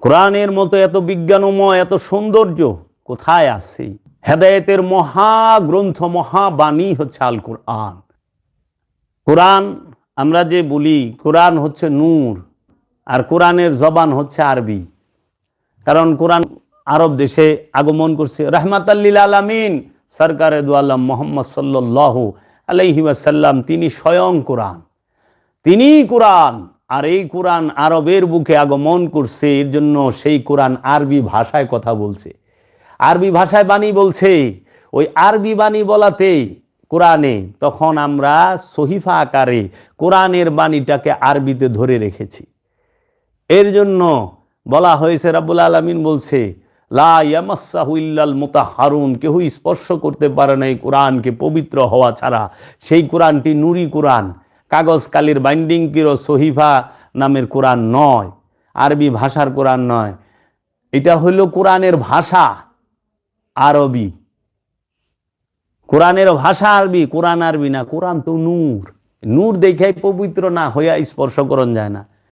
কোরআনের মতো এত বিজ্ঞানময়, এত সৌন্দর্য কোথায় আছে? হেদায়েতের মহাগ্রন্থ, মহাবাণী হচ্ছে আল কোরআন কোরআন আমরা যে বলি, কোরআন হচ্ছে নূর আর কোরআনের জবান হচ্ছে আরবি। কারণ কোরআন আরব দেশে আগমন করছে। রহমাতাল্লিল আলামিন, সরকারে আলম মোহাম্মদ সাল্লাহ আলাইহি ওয়াসাল্লাম, তিনি স্বয়ং কোরআন। তিনি কোরআন। আর এই কোরআন আরবের বুকে আগমন করছে, এর জন্য সেই কোরআন আরবি ভাষায় কথা বলছে। আরবি ভাষায় বাণী বলছে, ওই আরবি বাণী বলাতে কোরআনে তখন আমরা সহিফা আকারে কোরআনের বাণীটাকে আরবিতে ধরে রেখেছি। এর জন্য বলা হয়েছে, রাব্বুল আলমিন বলছে, লা ইয়ামাসাহু ইল্লাল মুতাহারুন কেউ স্পর্শ করতে পারে না এই কোরআনকে পবিত্র হওয়া ছাড়া। সেই কোরআনটি নুরি কোরআন। কাগজ কালির বাইন্ডিং কিরো সহিফা নামের কোরআন নয়, আরবি ভাষার কোরআন নয়। এটা হইল কোরআনের ভাষা, আরবি। কোরআনের ভাষা আরবি, কোরআন আরবি না, কোরআন তো নূর। নূর দেখে পবিত্র না, হইয়া স্পর্শ করণ যায় না।